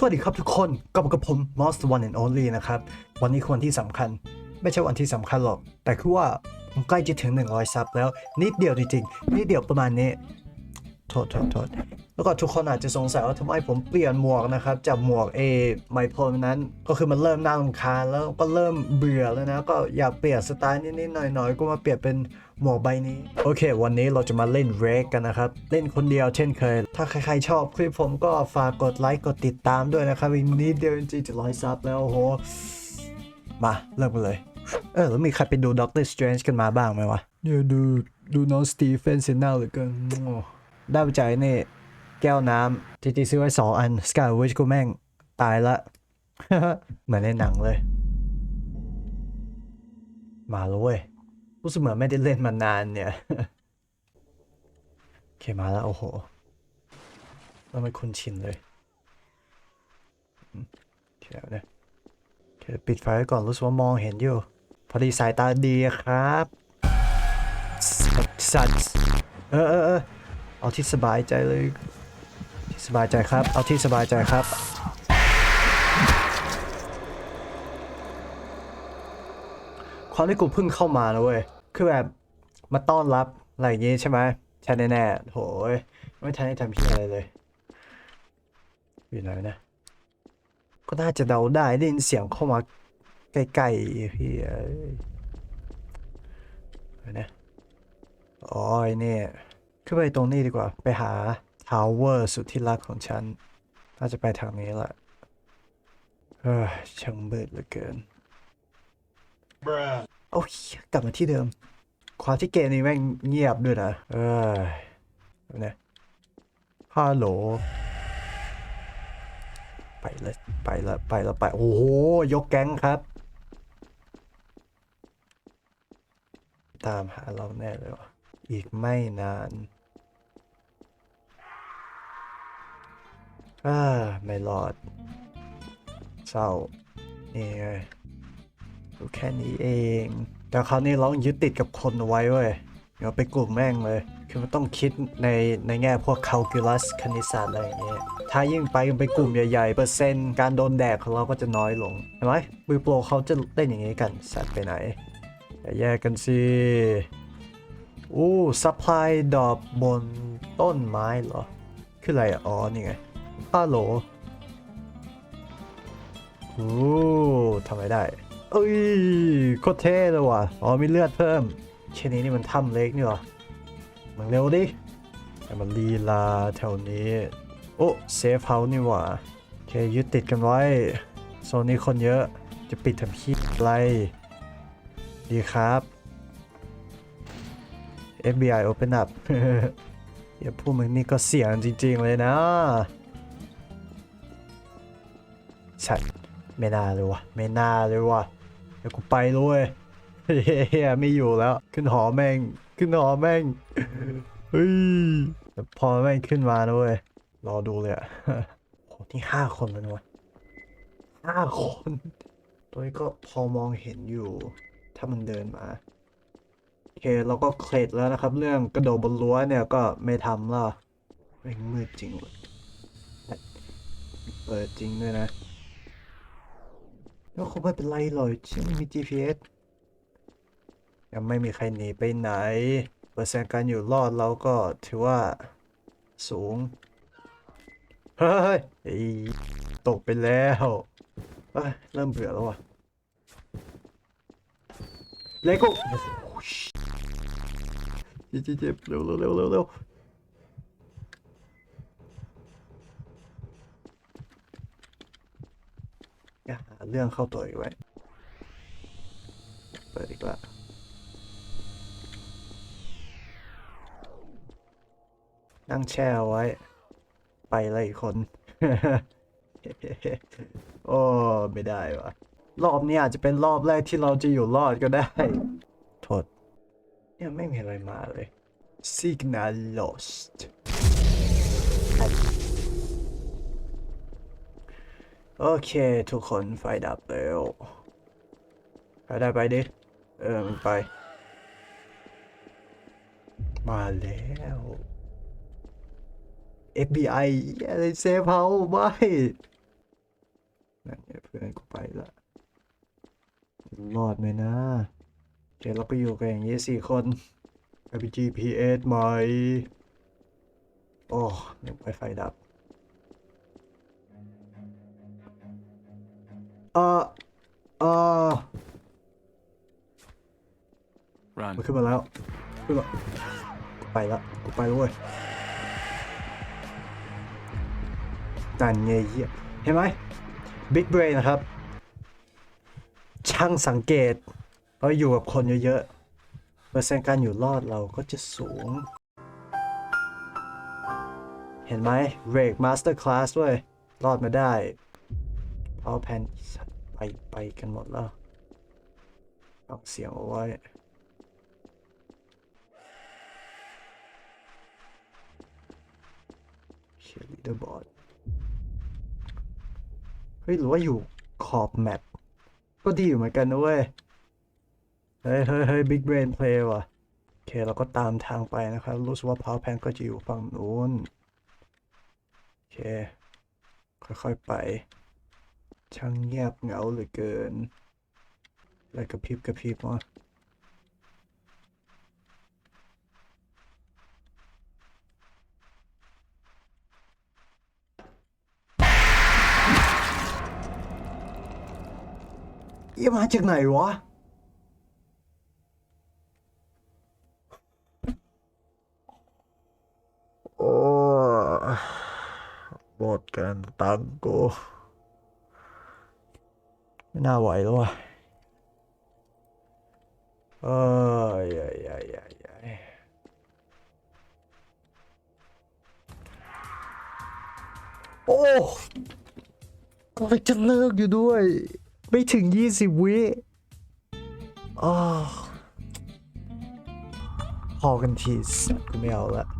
สวัสดีครับทุกคนกลับมากับผม Most One and Only นะครับ วันนี้คือวันที่สำคัญ ไม่ใช่วันที่สำคัญหรอก แต่คือว่าผมใกล้จะถึง 100 ซับแล้ว นิดเดียวจริงๆ นิดเดียวประมาณนี้ โทษโทษโทษแล้วก็ทุกคนอาจจะสงสัยว่าทำไมผมเปลี่ยนหมวกนะครับจากหมวกเอไมโครนั้นก็คือมันเริ่มน่ารำคาญแล้วก็เริ่มเบื่อแล้วนะ ก็อยากเปลี่ยนสไตล์นิดๆหน่อยๆ ก็มาเปลี่ยนเป็นหมวกใบนี้ โอเค วันนี้เราจะมาเล่นเรกกันนะครับ เล่นคนเดียวเช่นเคย ถ้าใครๆชอบคลิปผมก็ฝากกดไลค์กดติดตามด้วยนะครับอีกนิดเดียวจริงๆจะร้อยซับแล้วโอ้โหมาเริ่มกันเลยเออแล้วมีใครไปดูด็อกเตอร์สเตรนจ์กันมาบ้างไหมวะเนี่ยดูดูน้องสตีเฟนเซน่าเหลือเกินโอ้ ด้ไปใจายนี่ แก้วน้ำที่ที่ซื้อไว้สองอันสกายวิชกูแม่ง ตายละ เหมือนในหนังเลย มาแล้วเว้ยรู้สึกเหมือนไม่ได้เล่นมานานเนี่ย โอเคมาแล้ว โอ้โหเราไม่คุ้นชินเลยเคเอาเนี่ยโอเคปิดไฟก่อนรู้สึกว่ามองเห็นอยู่ พอดีสายตาดีครับ สัตว์สัตว์เออเออ เอาที่สบายใจเลยที่สบายใจครับ เอาที่สบายใจครับ ความที่กูเพิ่งเข้ามานะเว้ย คือแบบมาต้อนรับอะไรอย่างงี้ใช่ไหมใช่แน่ๆโหยไม่ทันได้ทำพี่อะไรเลยอยู่ไหนนะ ก็น่าจะเดาได้ได้ยินเสียงเข้ามาใกล้ๆพี่เอ้ยเดี๋ยวนะอ๋อไอ้นี่ ขึ้นไปตรงนี้ดีกว่า ไปหาทาวเวอร์สุดที่รักของฉัน น่าจะไปทางนี้แหละเฮ้ยช่างมืดเหลือเกิน โอ้ยกลับมาที่เดิม ความที่เกมนี้แม่งเงียบด้วยนะ เอ้ยเดี๋ยวนะฮัลโหล ไปเลยไปละไปละไป โอ้โห ยกแก๊งครับ ตามหาเราแน่เลยวะอีกไม่นาน อ่าไม่รอดเศร้านี่ไงดูแค่นี้เอง แต่คราวนี้เราต้องยึดติดกับคนเอาไว้เว้ยเดี๋ยวไปกลุ่มแม่งเลย คือมันต้องคิดในในแง่พวก calculus คณิตศาสตร์อะไรอย่างเงี้ย ถ้ายิ่งไปไปกลุ่มใหญ่ๆ เปอร์เซ็นต์การโดนแดกของเราก็จะน้อยลง เห็นไหมมือโปรเขาจะเล่นอย่างงี้กันสัตว์ไปไหนแยกกันสิอู้ซัพพลายดอกบนต้นไม้เหรอ คืออะไรอะอ๋อนี่ไง ฮัลโหลโอ้ทำไมได้ เอ้ยโคตรเท่เลยว่ะ อ๋อมีเลือดเพิ่ม เช่นนี้นี่มันถ้ำเล็กนี่หรอมันเร็วดิแต่มันลีลาแถวนี้ โอ้เซฟเฮาส์นี่หว่าโอเคยึดติดกันไว้ โซนนี้คนเยอะจะปิดทำพี่อะไร ดีครับ FBI open up อย่าพูดมึงนี่ก็เสียงจริง ๆ เลยนะ สัตว์ไม่น่าเลยวะไม่น่าเลยวะเดี๋ยวกูไปเลยเว้ยเฮียไม่อยู่แล้ว ขึ้นหอแม่ง ขึ้นหอแม่ง เฮ้ยพอแม่งขึ้นมานะเว้ย รอดูเลยอะโหนี่ห้าคนแล้วนะเวะห้าคน ตัวนี้ก็พอมองเห็นอยู่ ถ้ามันเดินมา โอเคเราก็เคล็ดแล้วนะครับ เรื่องกระโดดบนรั้วเนี่ยก็ไม่ทำและแม่งมืดจริงเลยเปิดจริงด้วยนะ แล้วคงไม่เป็นไรหรอกฉันมี GPS ยังไม่มีใครหนีไปไหน เปอร์เซ็นต์การอยู่รอดเราก็ถือว่าสูง เฮ้ยตกไปแล้วเอ้ยเริ่มเบื่อแล้วว่ะเลโก้เจ็บเร็วเร็วเร็วเร็วเร็ว อย่าหาเรื่องเข้าตัวอีกไว้ เปิดอีกละนั่งแช่ไว้ ไปเลยอีกคน โอ้ไม่ได้วะรอบนี้อาจจะเป็นรอบแรกที่เราจะอยู่รอดก็ได้ โทษ เนี่ยไม่มีอะไรมาเลย Signal lost โอเค ทุกคนไฟดับแล้วไปได้ไปดิ เออ มันไป มาแล้ว FBI อะไรเซฟเฮาไม่นั่นเพื่อนกูไปละรอดไหมนะเดี๋ยวเราก็อยู่กันอย่างนี้สี่คน RPG PS ใหมโอ้ยังไปไฟดับ ออเออ Run. มันขึ้นมาแล้วขึ้นมากูไปละกูไปแล้วเว้ยนั่นไงเหี้ยเห็นไหม Big Brain นะครับ ช่างสังเกตเราอยู่กับคนเยอะๆเปอร์เซ็นต์การอยู่รอดเราก็จะสูง เห็นไหม Rake Master Class ด้วย รอดมาได้ Power Pan ไปไปกันหมดแล้วฟังเสียงเอาไว้เชียร์ลีเดอร์บอร์ดเฮ้ยหรือว่าอยู่ขอบแมปก็ดีอยู่เหมือนกันนะเว้ย เฮ้ยเฮ้ยเฮ้ยบิ๊กเบรนเพลย์ว่ะ โอเค เราก็ตามทางไปนะครับ รู้สึกว่าพาวแพนก็จะอยู่ฝั่งนู้น โอเค ค่อยๆไป ช่างเงียบเหงาเหลือเกินอะไรกระพริบกระพริบวะเอี่ยมาจากไหนวะ โอ้หมดกันตังกู ไม่น่าไหวแล้วว่ะเอ้ยยยยยยโอ้ก็จะเลิกอยู่ด้วย ไม่ถึง20วิอ้าวพอกันทีสักไม่เอาละ